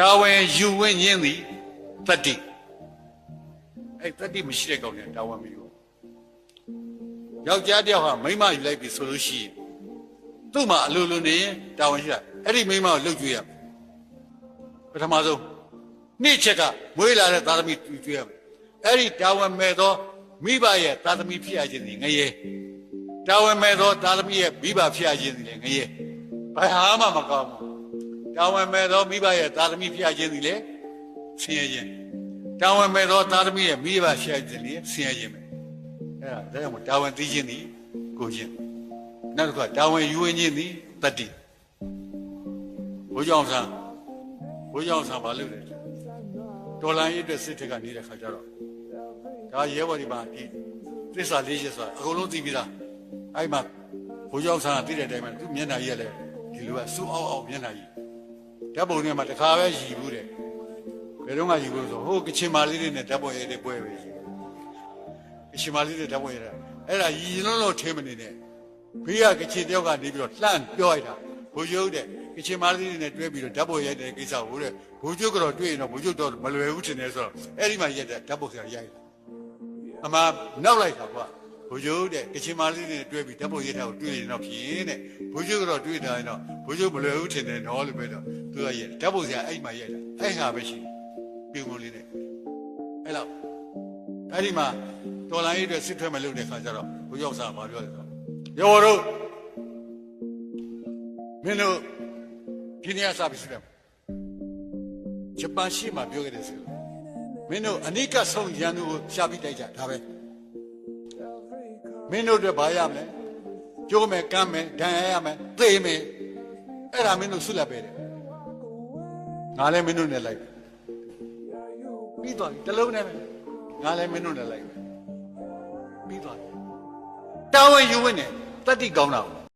ဒါဝင်ယူဝင်ညင်းသည်တတိအဲ့တတိမရှိတဲ့ကောင်ကဒါဝင်မယူယောက်ျားတယောက်ဟာမိန်းမယူလိုက်ပြီဆိုလို့ရှိရင်သူ့မှာအလိုလိုနေရင်ဒါဝင်ရှိတာအဲ့ဒီမိန်းမကိုလှုပ်ကြွေးရမယ်ပထမဆုံးနေ့ချက်ကမွေးလာတဲ့သာသမီကြွေးရမယ်အဲ့ဒီဒါဝင်မဲ့သောမိဘရဲ့သာသမီဖြစ်ရခြင်းသည်ငရဲဒါဝင်မဲ့သောသာသမီရဲ့မိဘဖြစ်ရခြင်းသည်လည်းငရဲဘယ်ဟာမှမကောင်းဘူး တာဝန်မဲ့သောမိဘရဲ့သာသမီဖျားခြင်းသည်လေဆင်းရဲခြင်းတာဝန်မဲ့သောသာသမီရဲ့မိဘဖျားခြင်းသည်ဆင်းရဲခြင်းပဲအဲ့ဒါဒါကြောင့်မို့တာဝန်သိခြင်းသည်ကိုခြင်းနောက်တစ်ခါတာဝန်ယူဝင်ခြင်းသည်တတ္တိဘိုးကြောင့်ဆန်းဘိုးကြောင့်ဆန်းဘာလုပ်လဲတော်လိုင်းရဲ့အတွက်စစ်ထက်ကနေတဲ့ခါကျတော့ဒါရဲဘော်ဒီမှာဒီသစ္စာလေးချက်ဆိုတာအကုန်လုံးသိပြီးသားအဲ့မှာဘိုးကြောင့်ဆန်းကသိတဲ့အတိုင်းမှာသူ့မျက်နှာကြီးကလည်းဒီလိုကစူးအောင်အောင်မျက်နှာကြီး ဓာတ်ပုံထဲမှာတစ်ခါပဲရည်ဘူးတဲ့ဘယ်တော့မှရည်ဘူးဆိုဟိုကချင်မာလေးတွေနဲ့ဓာတ်ပုံရိုက်တဲ့ပွဲပဲရည်ကချင်မာလေးတွေဓာတ်ပုံရိုက်တာအဲ့ဒါရည်လုံးလုံးထင်းမနေနဲ့ဘေးကကချင်တယောက်ကနေပြီးတော့လှမ်းပြောလိုက်တာဘိုလ်ချုပ်တဲ့ကချင်မာလေးတွေနဲ့တွဲပြီးတော့ဓာတ်ပုံရိုက်တဲ့ကိစ္စကိုတဲ့ဘိုလ်ချုပ်ကတော့တွေ့ရင်တော့ဘိုလ်ချုပ်တော့မလွယ်ဘူးထင်တယ်ဆိုတော့အဲ့ဒီမှာရိုက်တဲ့ဓာတ်ပုံဆရာရိုက်တာအမှနောက်လိုက်တာကွာ ဘိုလ်ချုပ်တဲ့ကချင်မာလေးတွေနဲ့တွဲပြီးဓာတ်ပုံရိုက်တာကိုတွေ့ရင်တော့ဖြင်းတဲ့ဘိုလ်ချုပ်ကတော့တွေ့တာရင်တော့ဘိုလ်ချုပ်မလွယ်ဘူးထင်တယ်နော်လို့ပြောတော့သူကရိုက်ဓာတ်ပုံဆရာအဲ့ဒီမှာရိုက်တာအဲ့ဟာပဲရှိပြုံကုန်လေးနဲ့အဲ့တော့အဲ့ဒီမှာတော်လိုင်းရေးအတွက်စစ်ထွက်မလုပ်တဲ့ခါကျတော့ဘိုလ်ချုပ်ဆရာဘာပြောလဲဆိုတော့ရောတို့မင်းတို့ဒီနေ့စပြီးစစ်တယ်ဂျပန်ရှိမှပြောခဲ့တယ်ဆိုမင်းတို့အနိကဆုံးရန်သူကိုရှာပြီးတိုက်ကြဒါပဲ မင်းတို့အတွက်ဘာရမလဲကျိုးမယ်ကမ်းမယ်ဒဏ်ရာရမယ်သေမယ်အဲ့ဒါမင်းတို့ဆုလက်ပဲတယ်ငါလည်းမင်းတို့နဲ့လိုက်မယ်ပြီးသွားပြီတစ်လုံးနဲ့ပဲငါလည်းမင်းတို့နဲ့လိုက်မယ်ပြီးသွားပြီတာဝန်ယူဝင်တယ်တတိကောင်းတာကို